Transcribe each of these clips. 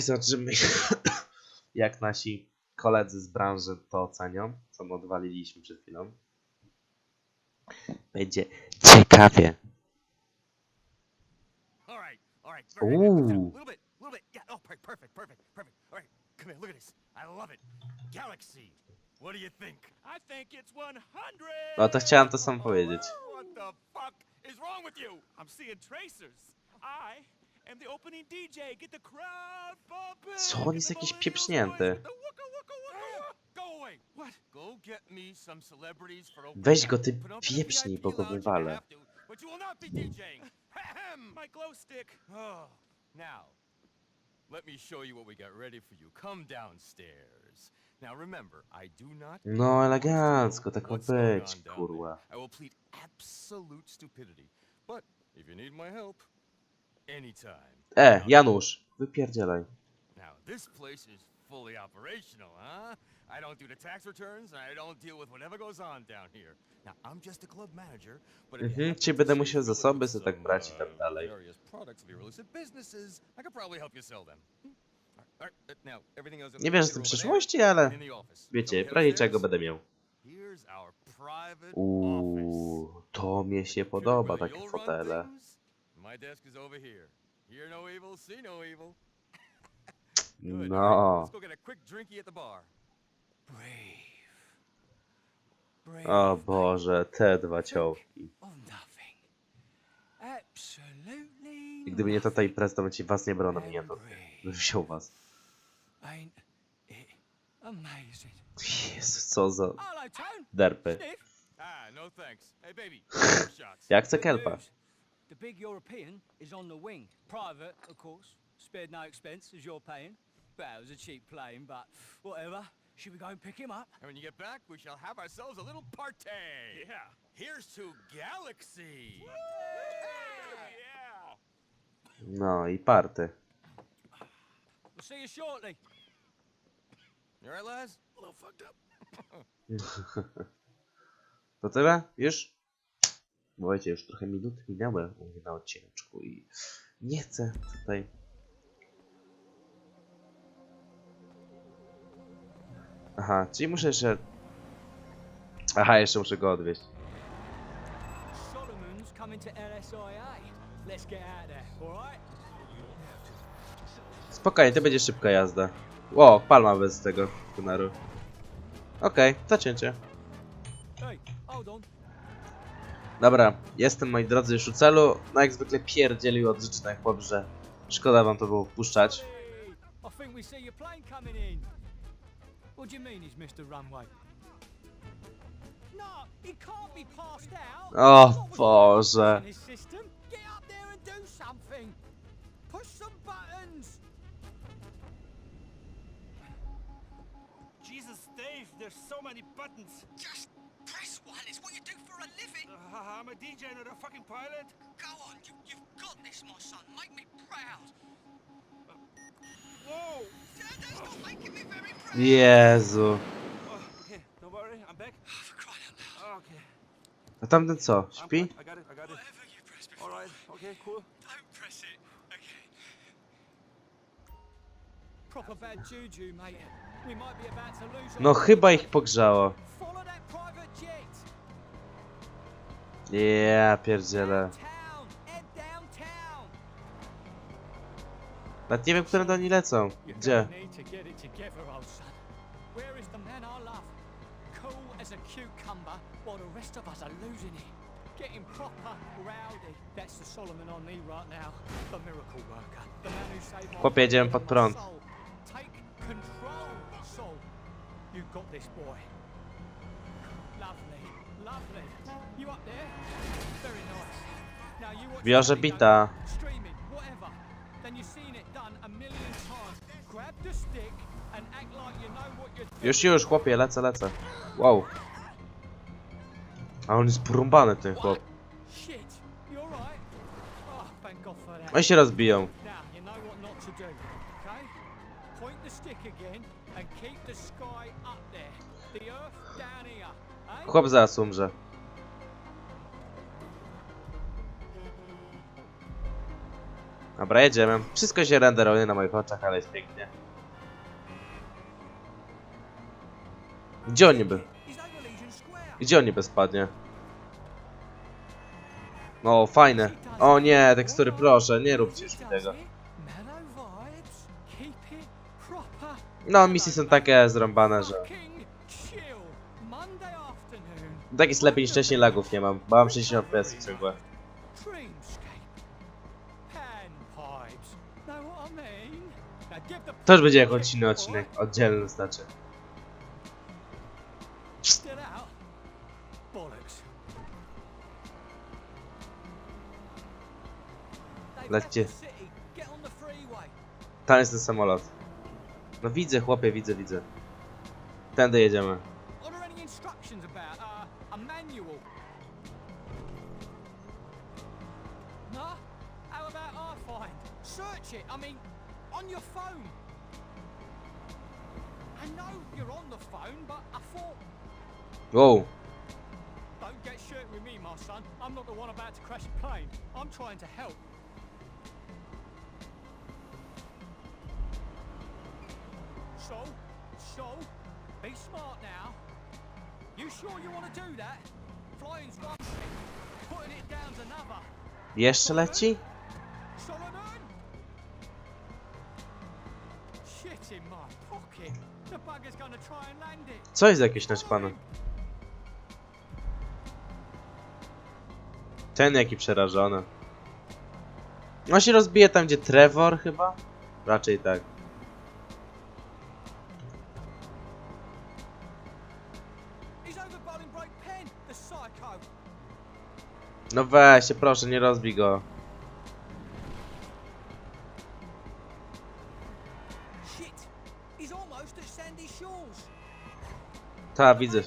Aj, zobaczymy, jak nasi koledzy z branży to ocenią, co my odwaliliśmy przed chwilą. Będzie ciekawie. All right, all right. Very good. Lift it up. Ooh. A little bit, a little bit. Yeah. Oh, perfect, perfect, perfect, perfect. All right, come here. Look at this. I love it. Galaxy. What do you think? I think it's 100. No to chciałem to sam powiedzieć. What the fuck is wrong with you? I'm seeing tracers. I am the opening DJ. Get the crowd bumping. Co, on jest jakiś pieprznięty. Weź go, ty pieprznij, bo go wywalę. have to, But you will not be DJing. Ahem, My glow stick. Now, let me show you what we got ready for you. Come downstairs. Now remember, I do not No elegancko, tak going być, kurwa. I will plead absolute stupidity. But if you need my help. E, Janusz, wypierdzielaj. Now, this place is fully operational, huh? I don't do the tax returns, I don't deal with whatever goes on down here. Now, I'm just a club manager, but if Mhm, czyli będę musiał zasoby sobie tak brać i tak dalej. Various products of your illicit businesses, I could probably help you sell them. Hmm? Uh, now, everything in Nie the wierzę w room tym over there przyszłości, ale and in the office. wiecie, Okay, w razie upstairs? czego będę miał. Here's our private office. Uuu, to mnie się podoba, takie fotele. My desk is over here. Hear no evil, see no evil. Good. No. Let's go get a quick drinky at the bar. Brave. Brave. O Boże, te dwa ciołki. Of nothing. Absolutely. I gdyby nie tata i nothing. prez, to bym ci was nie brał na mnie, to brave. bym wziął was. Jezu, co za derpy. Ah, no thanks. Hey, baby. shots. Ja chcę kelpa. News. The big European is on the wing. Private, of course. Spared no expense as you're paying. Well, it was a cheap plane, but whatever. Should we go and pick him up? And when you get back, we shall have ourselves a little party. Yeah. Here's to Galaxy. No i parte. We'll see you shortly. You alright, lads? A little fucked up. To tyle? Już? Bo wiecie, już trochę minut minęły u mnie na odcineczku i nie chcę tutaj... Aha, czyli muszę jeszcze... Aha, jeszcze muszę go odwieźć. Spokojnie, to będzie szybka jazda. Ło, palma bez tego tuneru. Okej, zacięcie. Hey, hold on. Dobra, jestem moi drodzy już u celu. No jak zwykle pierdzielił od życzeń chłop, że szkoda wam to było wpuszczać. No. O Boże. Jesus, Dave, there's so many buttons. Just press one. It's what you do for a living. Uh, I'm a DJ, not a fucking pilot. Go on. You, you've got this, my son. Make me proud. Whoa! Dad, That's not making me very proud. Jezu. Oh, okay, don't worry, I'm back. Oh, for crying out loud. Oh, okay. A tamten co? I'm Śpi? I got it, I got it. Whatever you press before. Alright, okay, cool. Don't press it. Okay. Proper bad juju, mate. We might be about to lose. our No chyba ich pogrzało. Follow that private jet. Ja pierdzielę. Nawet nie wiem, które do nich lecą. Gdzie? Getting Solomon miracle man Chłopie, jedziemy pod prąd. control, Saul. You got this, boy. Lovely, don't bita. Już, już, chłopie, lecę, lecę. Wow. A on jest porąbany, ten chłop. Oh. Oni się rozbiją. Chłop zaraz umrze. Dobra, jedziemy. Wszystko się renderuje na moich oczach, ale jest pięknie. Gdzie on niby? Gdzie on niby spadnie? O, fajne. O nie, tekstury, proszę, nie róbcie już mi tego. No, misje są takie zrąbane, że... Tak jest lepiej niż wcześniej lagów nie mam, bo mam 60 FPS the To już będzie jak odcinek, odcinek, oddzielny znaczy. Lećcie. Tam jest ten samolot. No widzę, chłopie, widzę, widzę. Tędy jedziemy. Wow. Don't get shirty with me, my son. I'm not the one about to crash a plane. I'm trying to help. So, so, be smart now. You sure you want to do that? Flying's one thing, putting it down's another. Jeszcze leci? Solomon? Shit in my pocket. The bugger's gonna try and land it. Co jest jakieś naćpane? Ten jaki przerażony. On się rozbije tam gdzie Trevor chyba? Raczej tak. No weź się proszę, nie rozbij go. Ta, widzę.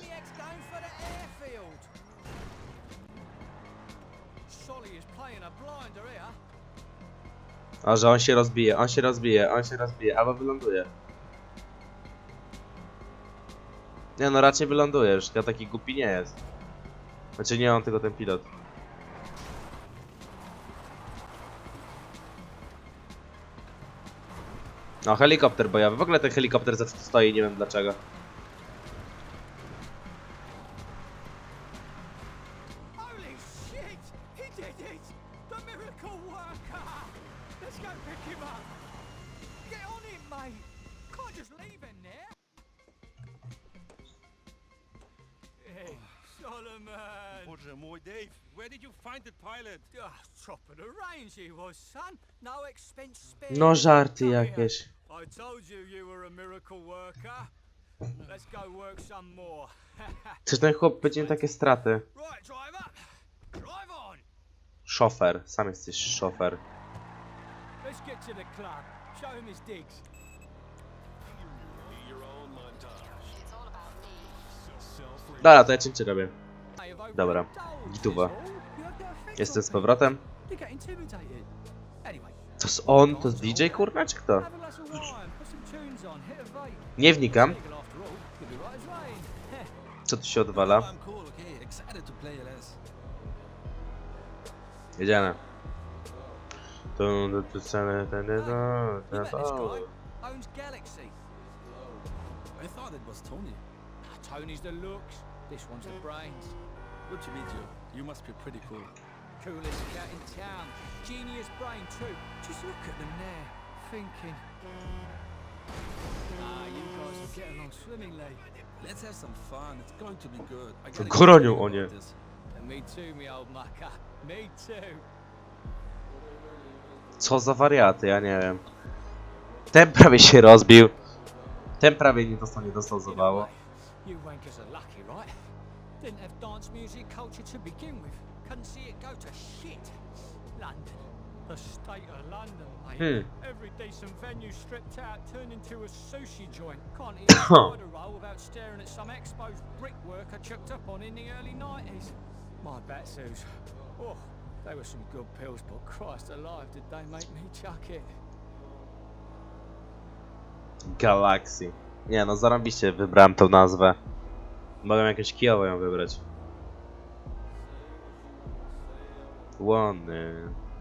A że on się rozbije, on się rozbije, on się rozbije, albo wyląduje. Nie no, raczej wyląduje, już ja taki głupi nie jest. Znaczy nie on, tylko ten pilot. No, helikopter bojowy. W ogóle ten helikopter zawsze stoi, nie wiem dlaczego. No expense spared. No żarty jakieś. I told you you were a miracle worker. Let's go work some more. Czy ten chłop będzie takie straty? right, driver. Drive on. Szofer, sam jesteś szofer. Let's get to the club. Show him his digs. Dobra, to ja cięcie robię. Dobra, gituwa. Jestem z powrotem. To jest on? To jest DJ kurna, czy kto? Nie wnikam. Co tu się odwala? Excited to. Jedziemy. Tu, ceny, Galaxy. I thought it Tony. Tony's the looks. This one's the brains. Good to meet you. You must be pretty cool. Coolest cat in town. Genius brain too. Just look at them there, thinking. Ah, you guys will get along swimmingly. Let's have some fun. It's going to be good. I gotta going o nie. me too, me old mucker. Me too. Co za wariaty, ja nie wiem. Ten prawie się rozbił. Ten prawie nie dostał, nie dostał zawało. You wankers are lucky, right? Didn't have dance music culture to begin with. Couldn't see it go to shit. London. The state of London, mate. Hmm. Every decent venue stripped out, turned into a sushi joint. Can't eat a roll without staring at some exposed brickwork I chucked up on in the early 90s. My batsus. Oh, they were some good pills, but Christ alive, did they make me chuck it. Galaxy. Nie no, zarobiście wybrałem tą nazwę. Mogę jakąś kijową ją wybrać. Łony.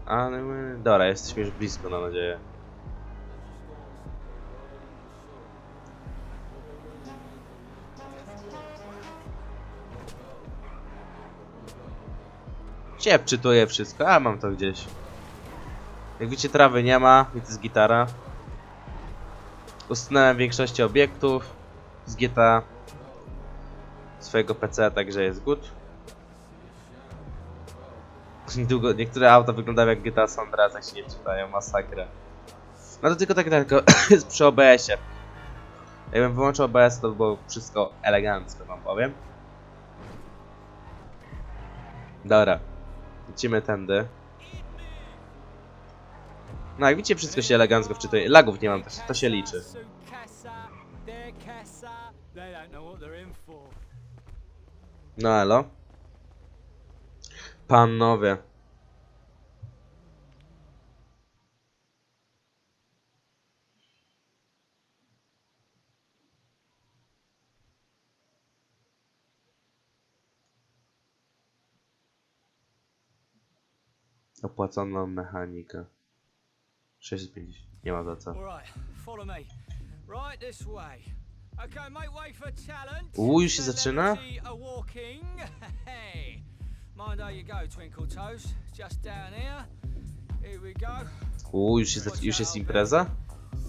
Ale. Dobra, jesteśmy już blisko, mam nadzieję. Cię wczytuję wszystko, a mam to gdzieś. Jak widzicie, trawy nie ma, to jest gitara. Usunąłem większości obiektów z GTA swojego PC, także jest good. Niektóre auta wyglądają jak GTA San Andreas, jak się nie czytają, masakra. No to tylko tak tylko jest przy OBS-ie. Jakbym wyłączył OBS, to by było wszystko elegancko, wam powiem. Dobra. Lecimy tędy. No jak widzicie, wszystko się elegancko wczytuje. Lagów nie mam, to, to się liczy. Sukasa, their casa, they don't know what they're in for. No elo. Panowie. Opłacona mechanika. 650. Nie ma za co. All right, follow me. Right this way. Okay, make way for talent. U, już się zaczyna? Mind how you go, Twinkle Toes. Just down here. Here we go. Uuu, już jest, już jest impreza?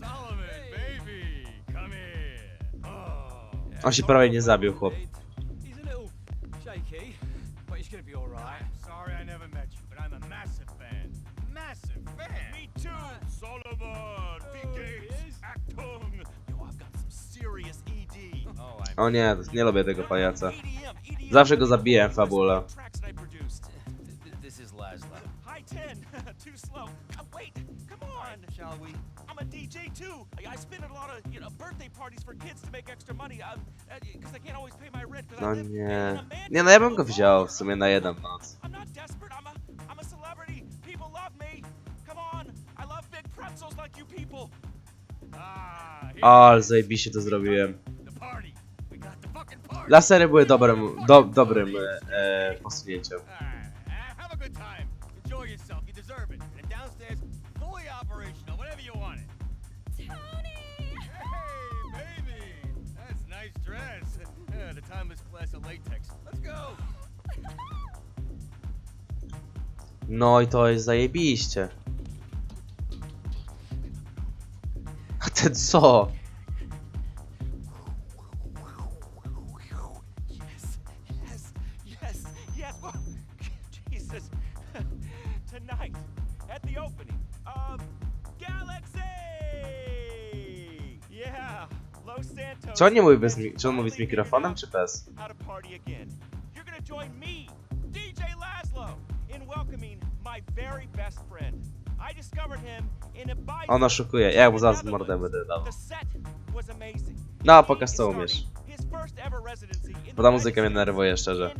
Solomon, baby, come here. Oh. On się prawie nie zabił, chłop. He's a little shaky, but he's gonna be all right. Sorry I never met you, but I'm a massive fan. Massive fan. Me too. Solomon, Oh, yes. Achtung. Yo, I've got some serious ED. Oh, O nie, nie lubię tego pajaca. Zawsze go zabiję w I, at a lot of you know birthday parties for kids to make extra money. Um, because I can't always pay my rent. No nie. Nie no, ja bym go wziął w sumie na jedną noc. I'm not desperate. I'm a I'm a celebrity. People love me. Come on. I love big pretzels like you people. Ah, ale zajebiście to zrobiłem. Lasery były dobrym, do, dobrym e, e, posunięciem. Enjoy yourself. You deserve it. And downstairs, fully operational. Whenever you want it. Hey, baby! That's nice dress. Yeah, the timeless class of latex. Let's go! No i to jest zajebiście. A ten co? Czy on nie mówi bez, czy on mówi z mikrofonem, czy bez? How to party again. You're gonna join me, DJ Laszlo, in welcoming my very best friend. I discovered him in a bike. On oszukuje, ja mu zaraz mordę będę dał. No, pokaż co umiesz. Bo ta muzyka mnie nerwuje, szczerze.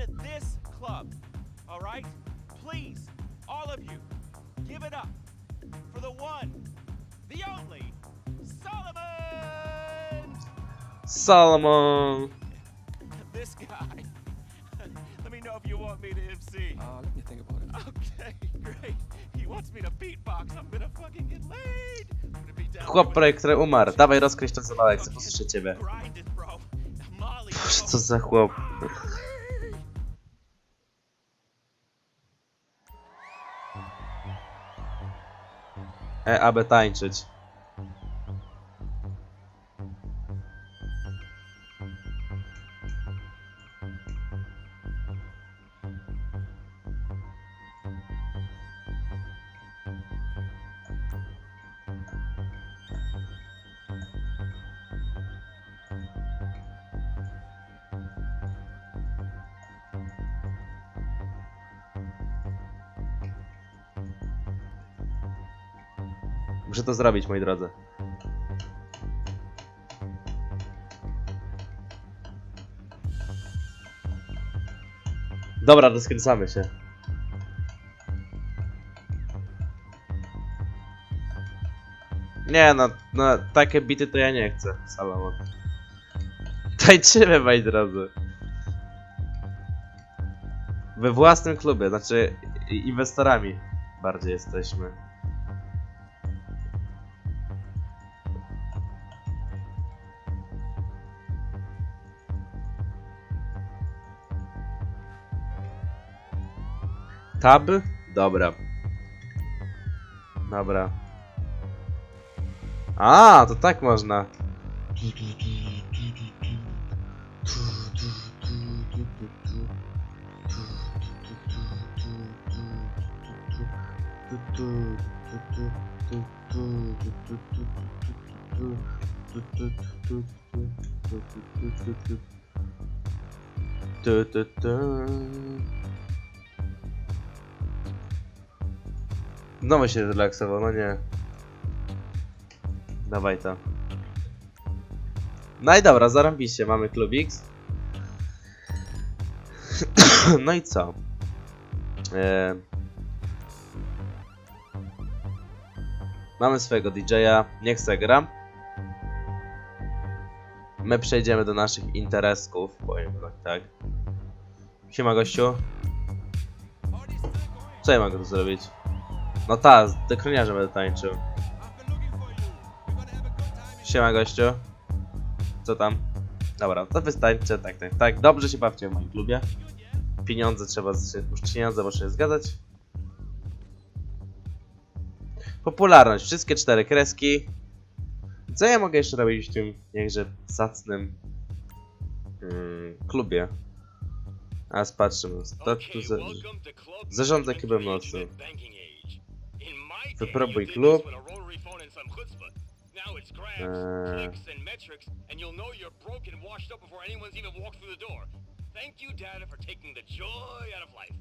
Solomon! This guy. Let me know if you want me to MC. Uh, let me think about it. Okay, great. He wants me to beatbox. I'm gonna fucking get laid. I'm gonna be down Chłop, with projekt, który umarł. Dawaj, rozkryć ten zawałek, chcę posłyszeć ciebie. grinding, bro. Molly. Boże, co za chłop. E, aby tańczyć. Muszę to zrobić, moi drodzy. Dobra, rozkręcamy się. Nie no, no, takie bity to ja nie chcę, Salomon. Tańczymy, moi drodzy. We własnym klubie, znaczy inwestorami. bardziej jesteśmy. Tab? Dobra. Dobra. A, to tak można. Znowu się relaksował, no nie. Dawaj to. No i dobra, zarobiście, mamy klub X. no i co? E... Mamy swojego DJ-a, niech se gra. My przejdziemy do naszych interesków, powiem tak, tak. Siema gościu. Co ja mogę tu zrobić? No ta, z dekroniarzem będę tańczył. Siema gościu. Co tam? Dobra, to wystańcie, tak, tak, tak. Dobrze się bawcie w moim klubie. Pieniądze trzeba, już pieniądze muszę się zgadzać. Popularność, wszystkie cztery kreski. Co ja mogę jeszcze robić w tym jakże zacnym mm, klubie? A spatrzymy, status... za- Zarządzaj klubem nocnym. Wypróbuj klub. Eee, Thank you, data, for taking the joy out of life.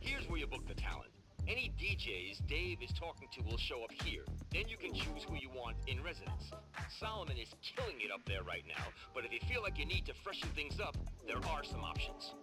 Here's where you book the talent. Any DJs Dave is talking to will show up here. Then you can choose who you want in residence. Solomon is killing it up there right now, but if you feel like you need to freshen things up, there are some options.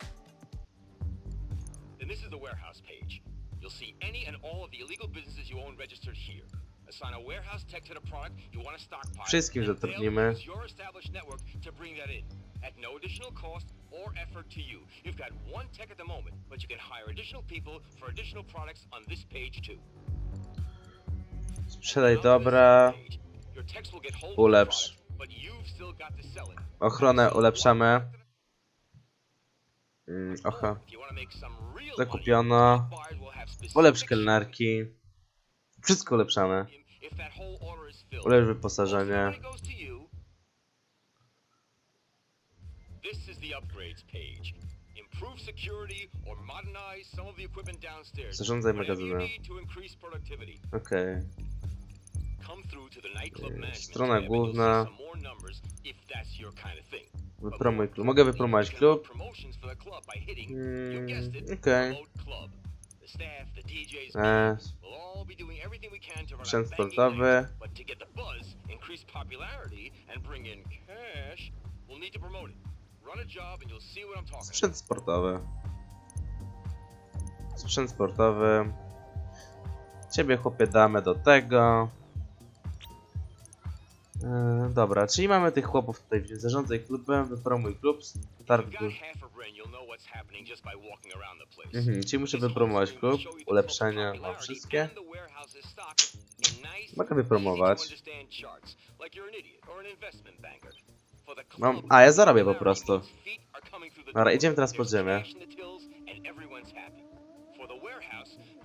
Then this is the warehouse page. You'll see any and all of the illegal businesses you own registered here. Assign a warehouse tech to the product you want to stockpile. They'll zatrudnimy. use your established network to bring that in. At no additional cost or effort to you. You've got one tech at the moment, but you can hire additional people for additional products on this page too. sprzedaj dobra. Ulepsz. Ochronę ulepszamy. Mm, ocha. Zakupiono. Ulepsz kelnerki. Wszystko ulepszamy. Ulepsz wyposażenie. of the money goes to you. This is the upgrades page. Improve security or modernize some of the equipment downstairs. Zarządzaj magazynem. Okej. Management strona główna. Wypromuj klub. Mogę wypromować klub. Mm, okej. promote E, Sprzęt sportowy. Sprzęt sportowy. Sprzęt sportowy. Ciebie chłopie damy do tego. E, dobra, czyli mamy tych chłopów tutaj. Zarządzaj klubem, wypromuj klub. Start. Place. Mhm, czyli muszę wypromować klub, ulepszenia, mam wszystkie. Mogę wypromować. Mam- a, ja zarobię po prostu. Dobra, idziemy teraz pod ziemię.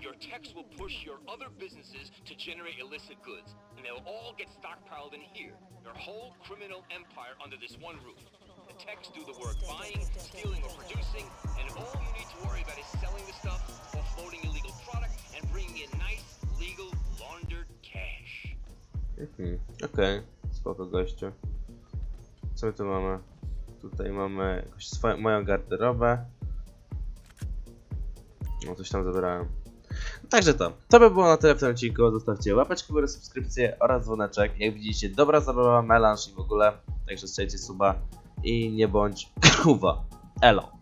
Your techs will push your other businesses to generate illicit goods, and they'll all get stockpiled in here. Your whole criminal empire under this one roof. The techs do the work buying, stealing, or producing, and all you need to worry about is selling the stuff, offloading illegal product, and bringing in nice, legal, laundered cash. Mhm, okej, spoko gościu. Co my tu mamy? Tutaj mamy jakąś swoją, moją garderobę. No coś tam zabrałem. Także to. To by było na tyle w tym odcinku. Zostawcie łapeczkę górę, subskrypcję oraz dzwoneczek. Jak widzicie, dobra zabawa, melanż i w ogóle. Także strzelcie suba i nie bądź kuwa. Elo.